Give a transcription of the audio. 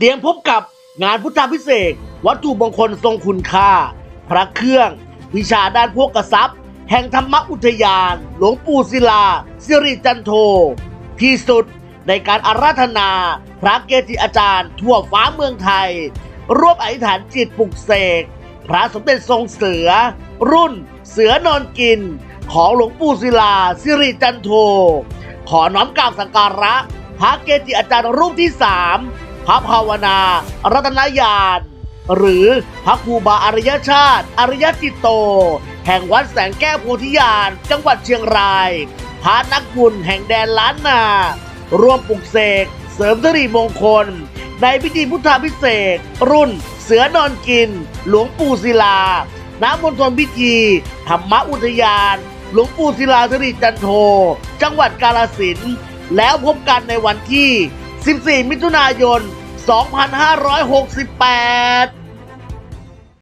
เตรียมพบกับงานพุทธพิเศษ วัตถุมงคลทรงคุณค่า พระเครื่อง วิชาด้านพวกกทรัพย์ แห่งธรรมอุทยาน หลวงปู่ศิลา สิริจันโท ที่สุดในการอาราธนา พระเกจิอาจารย์ ทั่วฟ้าเมืองไทย ร่วมอธิษฐานจิตปลุกเสก พระสมเด็จทรงเสือ รุ่นเสือนอนกิน ของหลวงปู่ศิลา สิริจันโท ขอน้อมกราบสักการะ พระเกจิอาจารย์รูปที่สาม พระภาวนา รัตนญาณหรือพระครูบาอริยชาติ อริยจิตโต แห่งวัดแสงแก้วโพธิญาณจังหวัดเชียงราย พระนักบุญแห่งแดนล้านนา ร่วมปลุกเสก เสริมสิริมงคล ในพิธีพุทธาพิเศษ รุ่นเสือนอนกิน หลวงปู่ศิลาณมณฑลพิธีธรรมอุทยาน หลวงปู่ศิลาสิริจันโท จังหวัดกาลสิน แล้วพบกันในวันที่ 14 มิถุนายน 2568